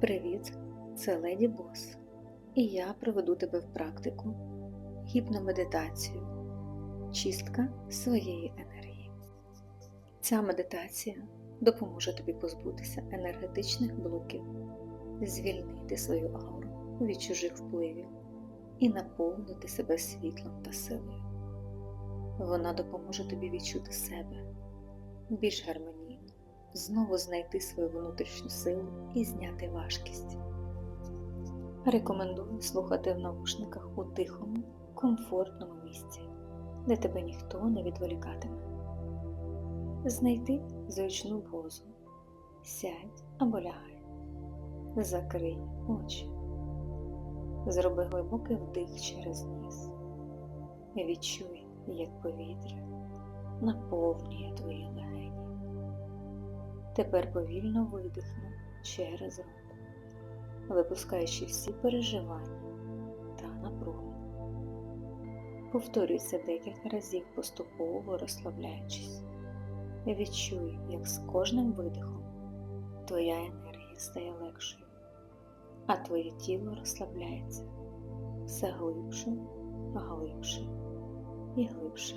Привіт, це Леді Бос, і я проведу тебе в практику гіпномедитацію, чистка своєї енергії. Ця медитація допоможе тобі позбутися енергетичних блоків, звільнити свою ауру від чужих впливів і наповнити себе світлом та силою. Вона допоможе тобі відчути себе більш гармонійно, знову знайти свою внутрішню силу і зняти важкість. Рекомендую слухати в наушниках у тихому, комфортному місці, де тебе ніхто не відволікатиме. Знайти зручну позу, сядь або лягай, закрий очі, зроби глибокий вдих через ніс. Відчуй, як повітря наповнює твої легені. Тепер повільно видихни через рот, випускаючи всі переживання та напругу. Повторюй це декілька разів поступово розслабляючись. Відчуй, як з кожним видихом твоя енергія стає легшою, а твоє тіло розслабляється все глибше, глибше і глибше.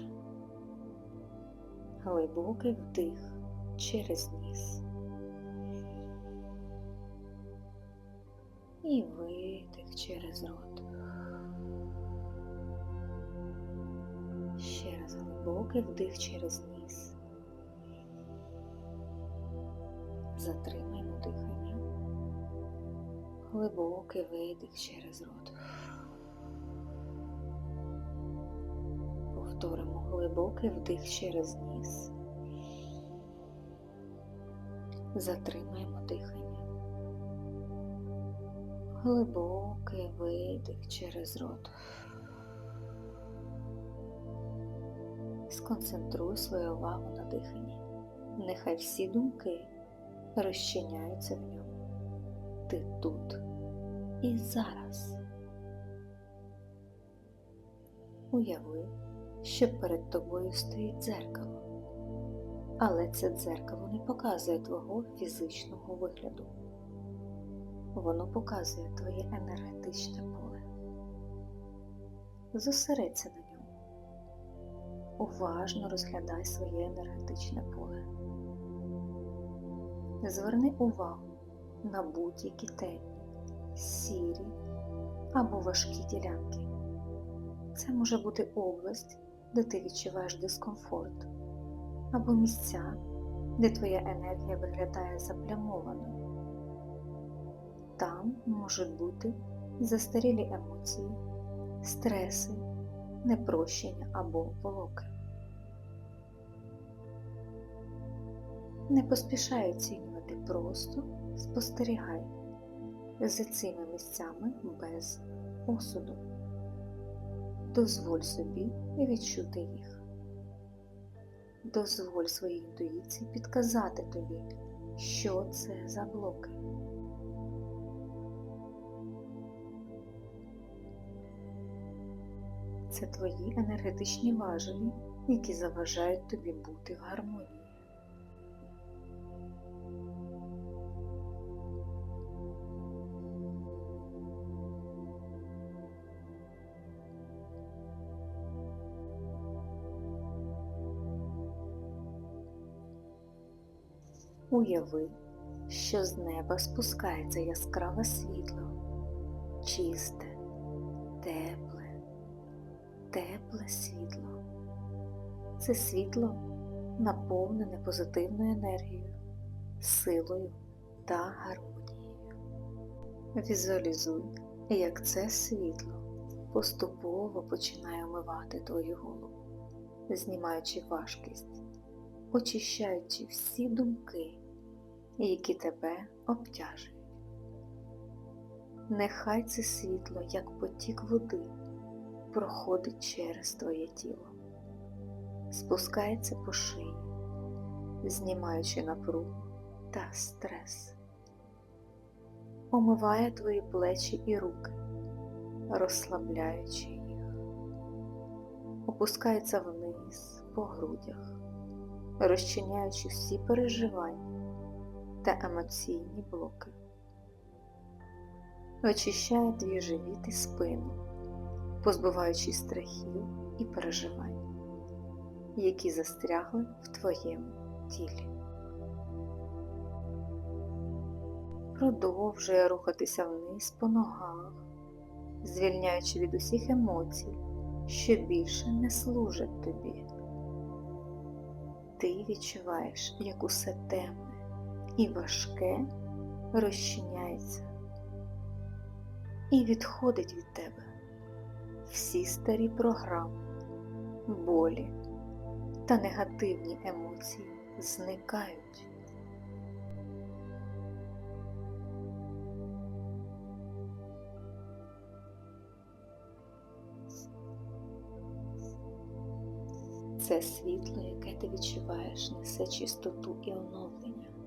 Глибокий вдих через ніс. І видих через рот. Ще раз глибокий вдих через ніс. Затримаємо дихання. Глибокий видих через рот. Повторимо глибокий вдих через ніс. Затримаємо дихання. Глибокий видих через рот. Сконцентруй свою увагу на диханні. Нехай всі думки розчиняються в ньому. Ти тут і зараз. Уяви, що перед тобою стоїть дзеркало, але це дзеркало не показує твого фізичного вигляду. Воно показує твоє енергетичне поле. Зосередься на ньому. Уважно розглядай своє енергетичне поле. Зверни увагу на будь-які темні, сірі або важкі ділянки. Це може бути область, де ти відчуваєш дискомфорт, або місця, де твоя енергія виглядає заплямованою. Там можуть бути застарілі емоції, стреси, непрощення або блоки. Не поспішай оцінювати, просто спостерігай за цими місцями без осуду. Дозволь собі відчути їх. Дозволь своїй інтуїції підказати тобі, що це за блоки. Це твої енергетичні важелі, які заважають тобі бути в гармонії. Уяви, що з неба спускається яскраве світло, чисте, тепле, тепле світло. Це світло наповнене позитивною енергією, силою та гармонією. Візуалізуй, як це світло поступово починає омивати твою голову, знімаючи важкість, очищаючи всі думки які тебе обтяжують. Нехай це світло, як потік води, проходить через твоє тіло, спускається по шиї, знімаючи напругу та стрес, омиває твої плечі і руки, розслабляючи їх, опускається вниз по грудях, розчиняючи всі переживання та емоційні блоки. очищає твій живіт і спину, позбуваючи страхів і переживань, які застрягли в твоєму тілі. Продовжує рухатися вниз по ногах, звільняючи від усіх емоцій, що більше не служать тобі. Ти відчуваєш, як усе темне і важке розчиняється і відходить від тебе всі старі програми, болі та негативні емоції зникають. Це світло, яке ти відчуваєш, несе чистоту і оновлення.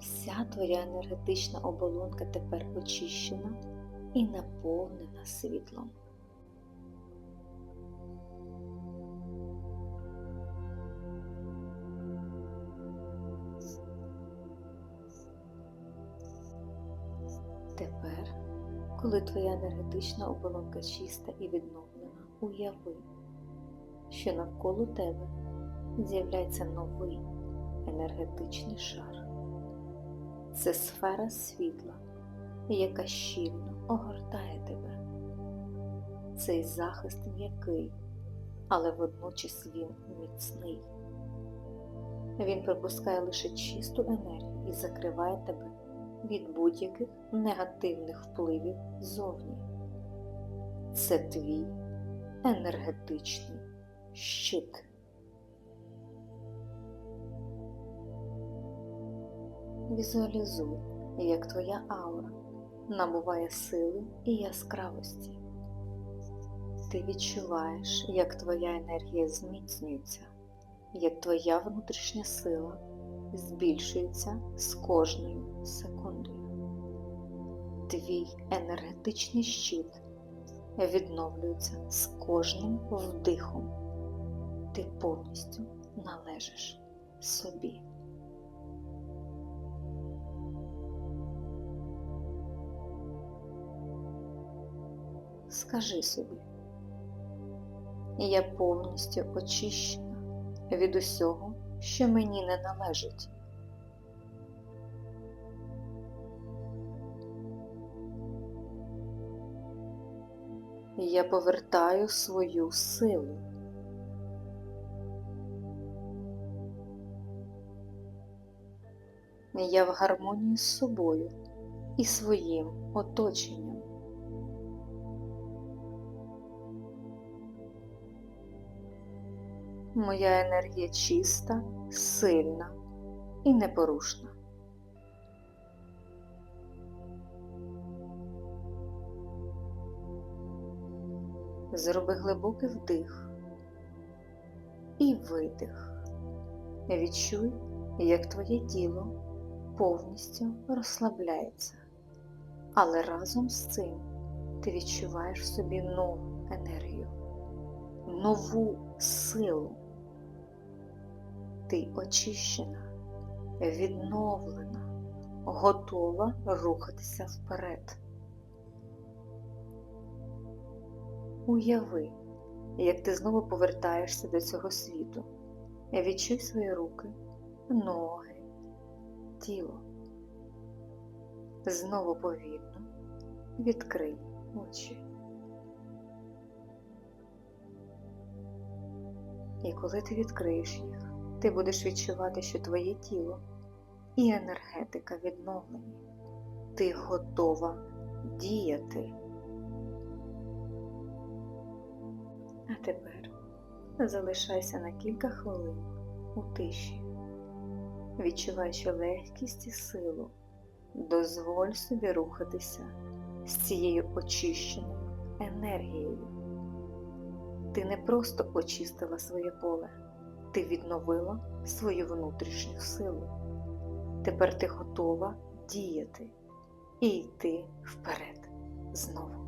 Вся твоя енергетична оболонка тепер очищена і наповнена світлом. Тепер, коли твоя енергетична оболонка чиста і відновлена, уяви, що навколо тебе з'являється новий енергетичний шар. Це сфера світла, яка щільно огортає тебе. Цей захист м'який, але водночас він міцний. Він пропускає лише чисту енергію і закриває тебе від будь-яких негативних впливів зовні. Це твій енергетичний щит. Візуалізуй, як твоя аура набуває сили і яскравості. Ти відчуваєш, як твоя енергія зміцнюється, як твоя внутрішня сила збільшується з кожною секундою. Твій енергетичний щит відновлюється з кожним вдихом. Ти повністю належиш собі. Скажи собі, я повністю очищена від усього, що мені не належить. Я повертаю свою силу. Я в гармонії з собою і своїм оточенням. Моя енергія чиста, сильна і непорушна. Зроби глибокий вдих і видих. Відчуй, як твоє тіло повністю розслабляється, але разом з цим ти відчуваєш в собі нову енергію, нову силу. Ти очищена, відновлена, готова рухатися вперед. Уяви, як ти знову повертаєшся до цього світу. Відчуй свої руки, ноги, тіло. Знову повільно відкрий очі. І коли ти відкриєш їх, ти будеш відчувати, що твоє тіло і енергетика відновлені. Ти готова діяти. А тепер залишайся на кілька хвилин у тиші, відчуваючи легкість і силу, дозволь собі рухатися з цією очищеною енергією. Ти не просто очистила своє поле, ти відновила свою внутрішню силу. Тепер ти готова діяти і йти вперед знову.